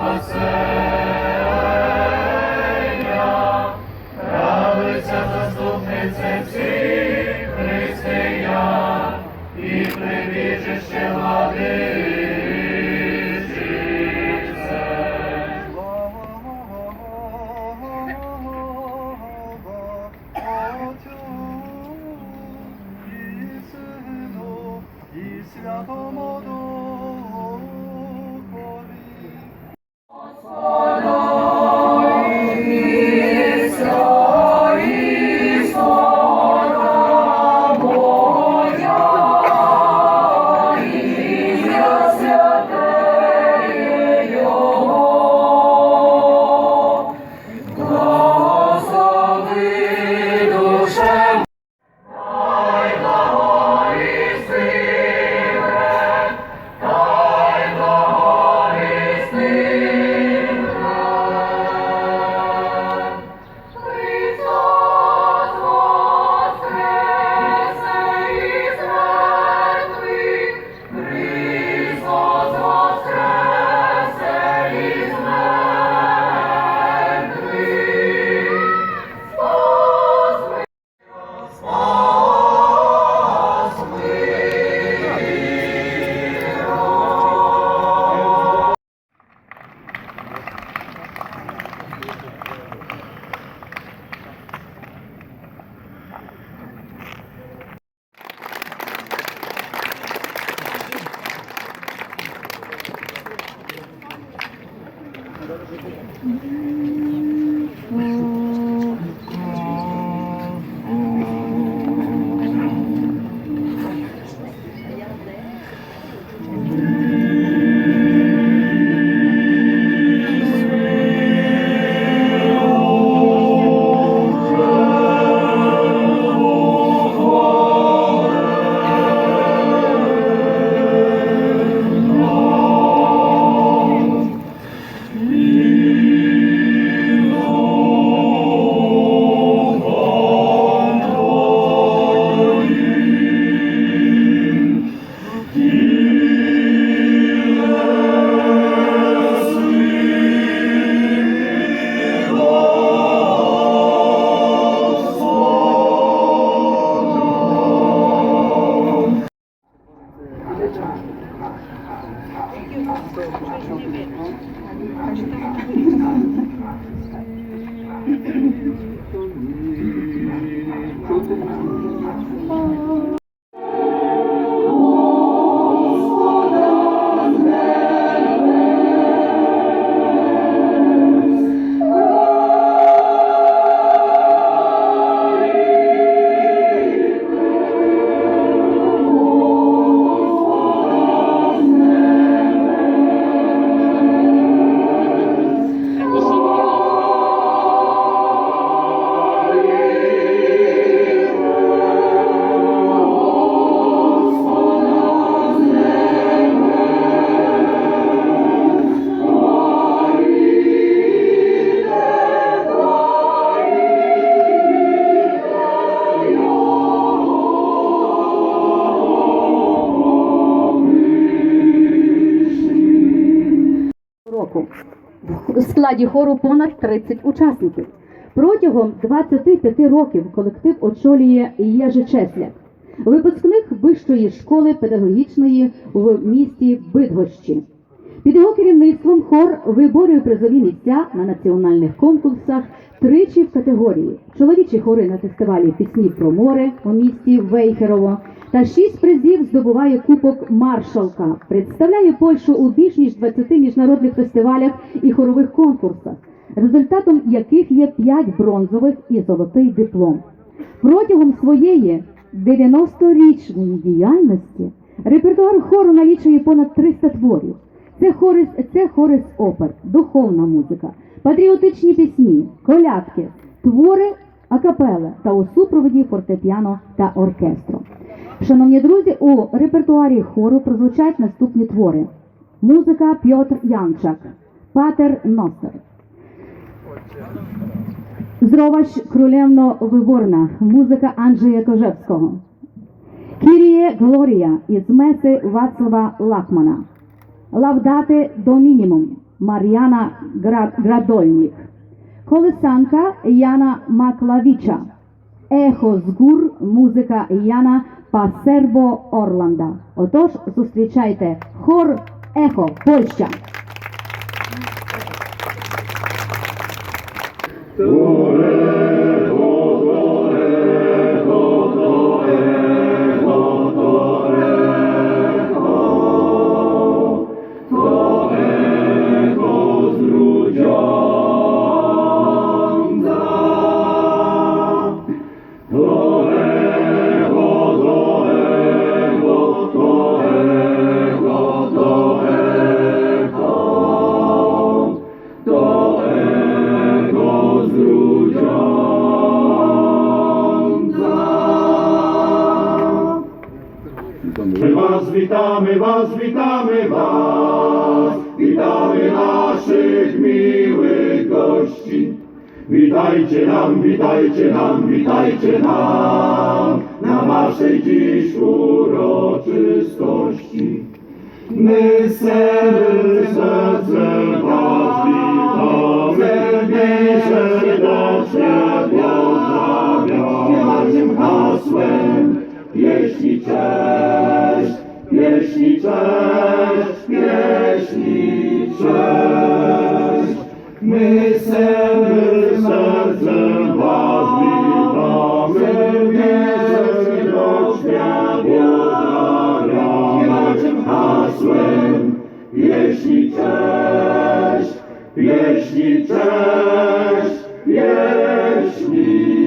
a Mm-hmm. いい。よいいよいいよいいよいいよいいよいいよいいよいいよいいよいいよいいよ В складі хору понад 30 учасників. Протягом 25 років колектив очолює Єжи Чесляк, випускник Вищої школи педагогічної в місті Бидгощі. Під його керівництвом хор виборює призові місця на національних конкурсах тричі в категорії чоловічі хори на фестивалі Пісні про море у місті Вейхерово та шість призів здобуває кубок Маршалка. Представляє Польщу у більш ніж 20 міжнародних фестивалях і хорових конкурсах, результатом яких є 5 бронзових і золотий диплом. Протягом своєї 90-річної діяльності репертуар хору налічує понад 300 творів. Це хори, це хори опер, духовна музика, патріотичні пісні, колядки, твори акапели та у супроводі фортепіано та оркестру. Шановні друзі, у репертуарі хору прозвучать наступні твори: музика Пьотр Янчак, Патер Ностер, Зровач Крулевно Виборна, музика Анджея Кожевського, Кіріє Глорія із меси Вацлава Лахмана, Лавдати до мінімум, Мар'яна Гра- Градольник, колесанка Яна Маклавіча, ехо з гур, музика Яна Пасербо Орланда. Отож, зустрічайте хор Ехо Польща. Witamy, was witamy was, witamy naszych miłych gości. Witajcie nam, witajcie nam, witajcie nam na waszej dziś uroczystości. My sercem was witamy, my serdecznie pozdrawiamy hasłem pieśni cześć, pieśni cześć, pieśni cześć. My sercem was witamy, my serdecznie pozdrawiamy tym hasłem pieśni cześć, pieśni cześć, pieśni